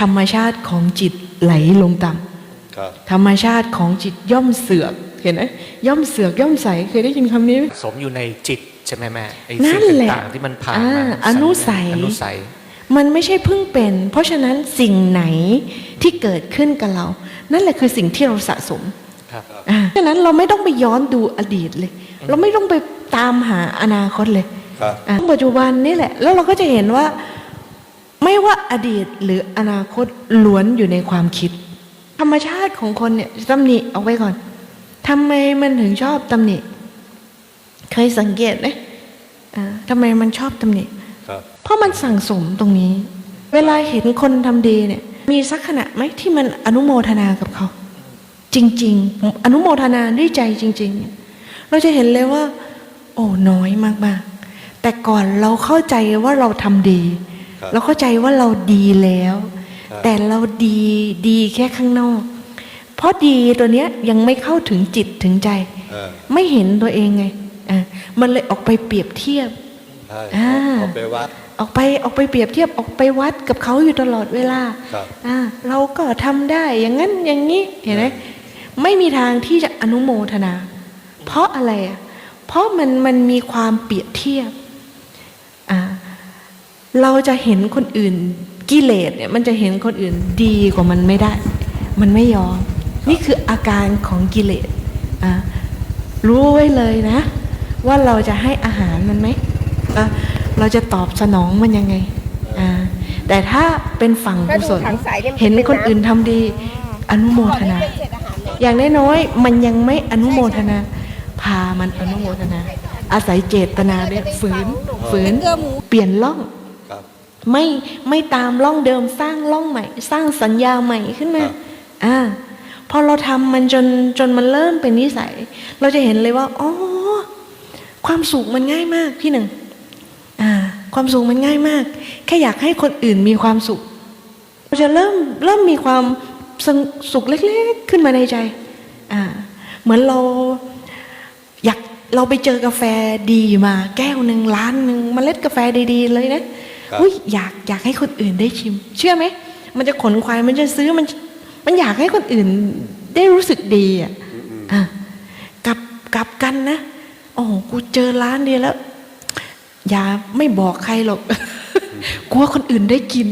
ธรรมชาติของจิตไหลลงต่ครับำธรรมชาติของจิตย่อมเสือกเห็นไหมย่อมเสือกย่อมใสเคยได้ยินคำนี้ไหมสมอยู่ในจิตใช่ไหมแม่ไอ้นั่สิ่นงแหละต่างๆที่มันผ่านอ่ามาอนุสัยอนุสัยมันไม่ใช่เพิ่งเป็น เพราะฉะนั้นสิ่งไหนที่เกิดขึ้นกับเรา นั่นแหละคือสิ่งที่เราสะสมครับอ่าฉะนั้นเราไม่ต้องไปย้อนดูอดีตเลย เราไม่ต้องไปตามหาอนาคตเลยครับอะปัจจุบันนี่แหละ แล้วเราก็จะเห็นว่า ไม่ว่าอดีตหรืออนาคตล้วนอยู่ในความคิด ธรรมชาติของคนเนี่ยตำหนิเอาไว้ก่อนทำไมมันถึงชอบตำหนิ เคยสังเกตไหมอ่าทำไมมันชอบตำหนิครับเพราะมันสั่งสมตรงนี้ เวลาเห็นคนทำดีเนี่ย มีสักขณะไหมที่มันอนุโมทนากับเขา จริง ๆ อนุโมทนาด้วยใจจริง ๆเนี่ยเราจะเห็นเลยว่า โอ้น้อยมากๆ แต่ก่อนเราเข้าใจว่าเราทำดีครับ เราเข้าใจว่าเราดีแล้วครับแต่เราดีดีแค่ข้างนอก เพราะดีตัวเนี้ยยังไม่เข้าถึงจิตถึงใจเออไม่เห็นตัวเองไงอะมันเลยออกไปเปรียบเทียบใช่อ่าเอาไปวัดออกไปออกไปเปรียบเทียบออกไปวัดกับเขาอยู่ตลอดเวลาครับอ่าเราก็ทำได้อย่างนั้นอย่างนี้เห็นไหมไม่มีทางที่จะอนุโมทนา เพราะอะไรอะเพราะมันมันมีความเปรียบเทียบอ่า เราจะเห็นคนอื่นกิเลสเนี่ยมันจะเห็นคนอื่นดีกว่ามันไม่ได้ มันไม่ยอม นี่คืออาการของกิเลสอ่ารู้ไว้เลยนะ ว่าเราจะให้อาหารมันไหมอะเราจะตอบสนองมันยังไงอ่าแต่ถ้าเป็นฝั่งกุศลถ้าดูถังใสเนี่ยมันเห็นเป็นคนน้ำอื่นทำดีอนุโมทนาเศษอาหารเลยอย่างน้อยๆมันยังไม่อนุโมทนา พามันอนุโมทนา อาศัยเจตนาเนี่ยฝืนฝืนเปลี่ยนล่องครับ ไม่ไม่ตามล่องเดิมสร้างล่องใหม่ สร้างสัญญาใหม่ขึ้นมาครับอ่าพอเราทำมันจนจนมันเริ่มเป็นนิสัย เราจะเห็นเลยว่าอ๋อความสุขมันง่ายมากพี่หนึ่งอ่า ความสุขมันง่ายมาก แค่อยากให้คนอื่นมีความสุขเราจะเริ่มเริ่มมีความสงสุขเล็กๆขึ้นมาในใจอ่าเหมือนเราอยากเราไปเจอกาแฟดีมา แก้วหนึ่งล้านหนึ่งเมล็ดกาแฟดี ๆ เลยนะครับ อุ้ยอยากอยากให้คนอื่นได้ชิม เชื่อไหมมันจะขนควายมันจะซื้อมันมันอยากให้คนอื่นได้รู้สึกดีอะอะกลับกลับกันนะโอ้โหกูเจอร้านเดียวแล้ว อย่าไม่บอกใครหรอกกลัวคนอื่นได้กิน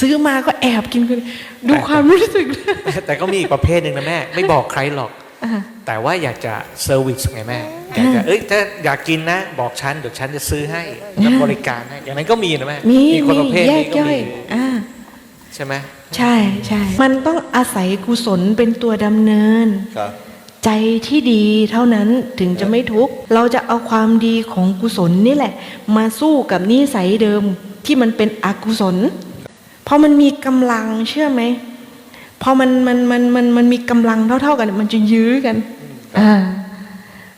ซื้อมาก็แอบกินคนดูความรู้สึก แต่ก็มีอีกประเภทหนึ่งนะแม่ ไม่บอกใครหรอกอะ แต่ว่าอยากจะเซอร์วิสไงแม่อยากจะเอ้ยถ้าอยากกินนะ บอกฉันเดี๋ยวฉันจะซื้อให้แล้วบริการให้อย่างนั้นก็มีนะแม่มีคนมีประเภทแยนี้กก็ย่อยมีอ่าใช่ไหมใช่ใช่มันต้องอาศัยกุศลเป็นตัวดำเนินครับใจที่ดีเท่านั้นถึงจะไม่ทุกข์เราจะเอาความดีของกุศลนี่แหละ มาสู้กับนิสัยเดิมที่มันเป็นอกุศลพอมันมีกำลังเชื่อไหม พอมันมันมันมันมันมีกำลังเท่า ๆกัน มันจะยื้อกันอ่า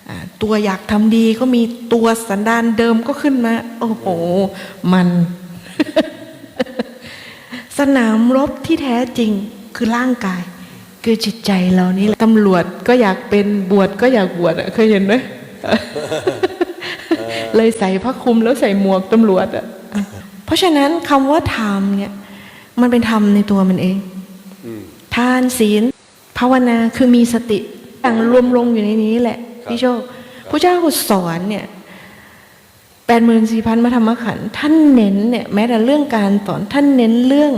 อ่าตัวอยากทำดีก็มีตัวสันดานเดิมก็ขึ้นมา โอ้โห มัน สนามรบที่แท้จริงคือร่างกาย คือจิตใจเรานี่แหละตำรวจก็อยากเป็นบวชก็อยากบวชอะเคยเห็นไหมเลยใส่ผ้าคลุมแล้วใส่หมวกตำรวจอะเพราะฉะนั้นคำว่าธรรมเนี่ย มันเป็นธรรมในตัวมันเองอืม ทานศีล ภาวนาคือมีสติต่างรวมลงอยู่ในนี้แหละครับพี่โชคพระเจ้าสอนเนี่ยแปดหมื่นสี่พันมาธรรมขันธ์ท่านเน้นเนี่ยแม้แต่เรื่องการสอนท่านเน้นเรื่อง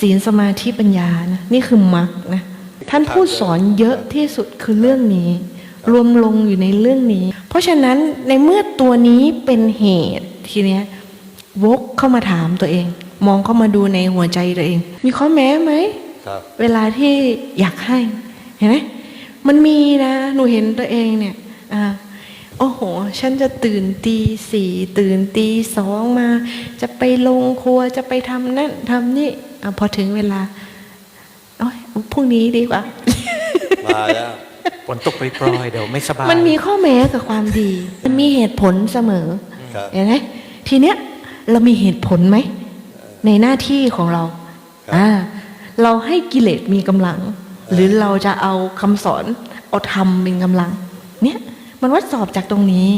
ศีลสมาธิปัญญานะนี่คือมรรคนะท่านพูดสอนเยอะที่สุดคือเรื่องนี้ รวมลงอยู่ในเรื่องนี้ เพราะฉะนั้นในเมื่อตัวนี้เป็นเหตุทีเนี้ยวกเข้ามาถามตัวเอง มองเข้ามาดูในหัวใจตัวเอง มีข้อแม้ไหมครับ เวลาที่อยากให้เห็นไหมมันมีนะหนูเห็นตัวเองเนี่ยอ่าโอ้โห ฉันจะตื่นตีสี่ตื่นตีสองมา จะไปลงครัวจะไปทำนั่นทำนี่อะพอถึงเวลาโอ้ยพรุ่งนี้ดีกว่า มาแล้วฝนตกปรยๆเดี๋ยวไม่สบาย มันมีข้อแม้กับความดี มันมีเหตุผลเสมอครับเห็นไหมทีเนี้ยเรามีเหตุผลไหม ในหน้าที่ของเราครับอ่า เราให้กิเลสมีกำลัง หรือเราจะเอาคำสอนเอาธรรมเป็นกำลัง เนี่ยมันวัดสอบจากตรงนี้